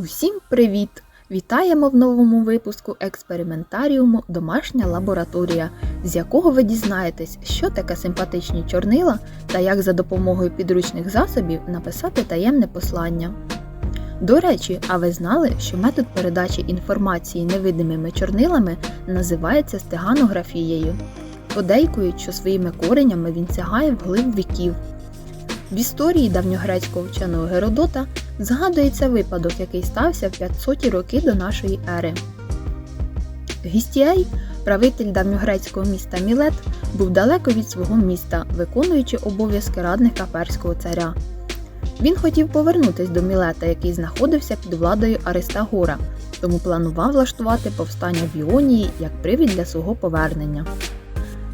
Усім привіт! Вітаємо в новому випуску експериментаріуму Домашня лабораторія, з якого ви дізнаєтесь, що таке симпатичні чорнила та як за допомогою підручних засобів написати таємне послання. До речі, а ви знали, що метод передачі інформації невидимими чорнилами називається стеганографією? Подейкують, що своїми коренями він сягає вглиб віків. В історії давньогрецького вченого Геродота згадується випадок, який стався в 500 роки до нашої ери. Гістіей, правитель давньогрецького міста Мілет, був далеко від свого міста, виконуючи обов'язки радника перського царя. Він хотів повернутися до Мілета, який знаходився під владою Аристагора, тому планував влаштувати повстання в Іонії як привід для свого повернення.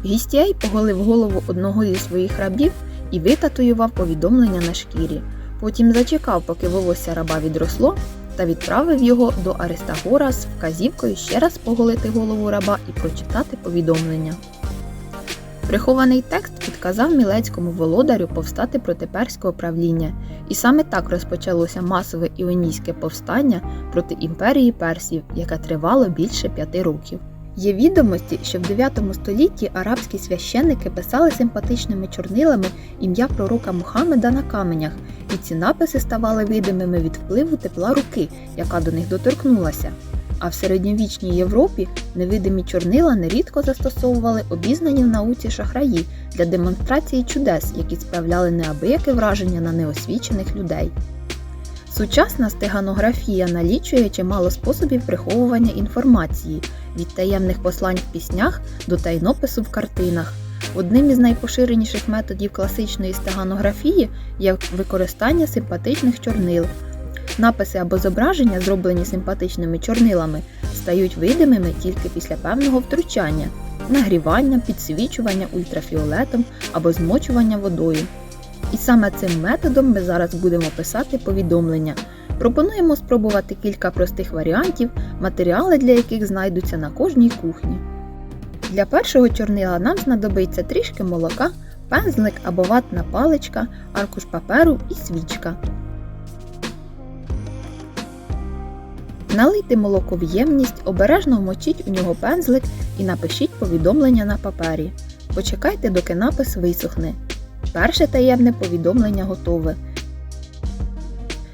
Гістіей поголив голову одного зі своїх рабів і витатуював повідомлення на шкірі. Потім зачекав, поки волосся раба відросло, та відправив його до Аристагора з вказівкою ще раз поголити голову раба і прочитати повідомлення. Прихований текст підказав мілецькому володарю повстати проти перського правління, і саме так розпочалося масове іонійське повстання проти імперії персів, яке тривало більше п'яти років. Є відомості, що в 9 столітті арабські священники писали симпатичними чорнилами ім'я пророка Мухаммеда на каменях, і ці написи ставали видимими від впливу тепла руки, яка до них доторкнулася. А в середньовічній Європі невидимі чорнила нерідко застосовували обізнані в науці шахраї для демонстрації чудес, які справляли неабияке враження на неосвічених людей. Сучасна стеганографія налічує чимало способів приховування інформації від таємних послань в піснях до тайнопису в картинах. Одним із найпоширеніших методів класичної стеганографії є використання симпатичних чорнил. Написи або зображення, зроблені симпатичними чорнилами, стають видимими тільки після певного втручання, нагрівання, підсвічування ультрафіолетом або змочування водою. І саме цим методом ми зараз будемо писати повідомлення. Пропонуємо спробувати кілька простих варіантів, матеріали для яких знайдуться на кожній кухні. Для першого чорнила нам знадобиться трішки молока, пензлик або ватна паличка, аркуш паперу і свічка. Налийте молоко в ємність, обережно вмочіть у нього пензлик і напишіть повідомлення на папері. Почекайте, доки напис висохне. Перше таємне повідомлення готове.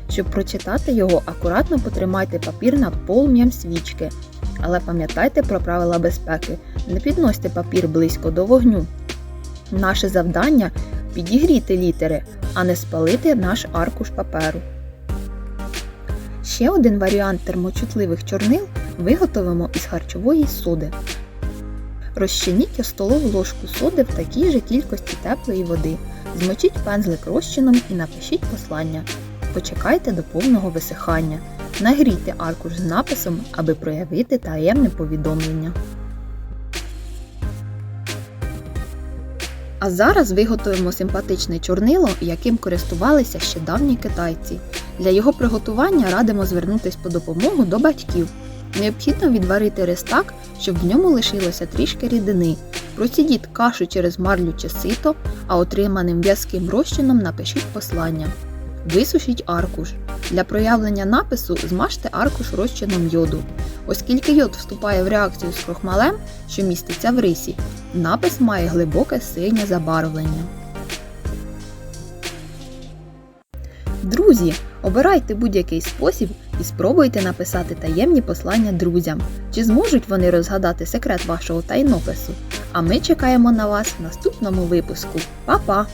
Щоб прочитати його, акуратно потримайте папір над полум'ям свічки. Але пам'ятайте про правила безпеки. Не підносьте папір близько до вогню. Наше завдання підігріти літери, а не спалити наш аркуш паперу. Ще один варіант термочутливих чорнил виготовимо із харчової соди. Розчиніть столову ложку соди в такій же кількості теплої води. Змочіть пензлик розчином і напишіть послання. Почекайте до повного висихання. Нагрійте аркуш з написом, аби проявити таємне повідомлення. А зараз виготовимо симпатичне чорнило, яким користувалися ще давні китайці. Для його приготування радимо звернутися по допомогу до батьків. Необхідно відварити рис так, щоб в ньому лишилося трішки рідини. Процідіть кашу через марлю чи сито, а отриманим в'язким розчином напишіть послання. Висушіть аркуш. Для проявлення напису змажте аркуш розчином йоду. Оскільки йод вступає в реакцію з крохмалем, що міститься в рисі, напис має глибоке синє забарвлення. Друзі, обирайте будь-який спосіб і спробуйте написати таємні послання друзям. Чи зможуть вони розгадати секрет вашого тайнопису? А ми чекаємо на вас в наступному випуску. Па-па!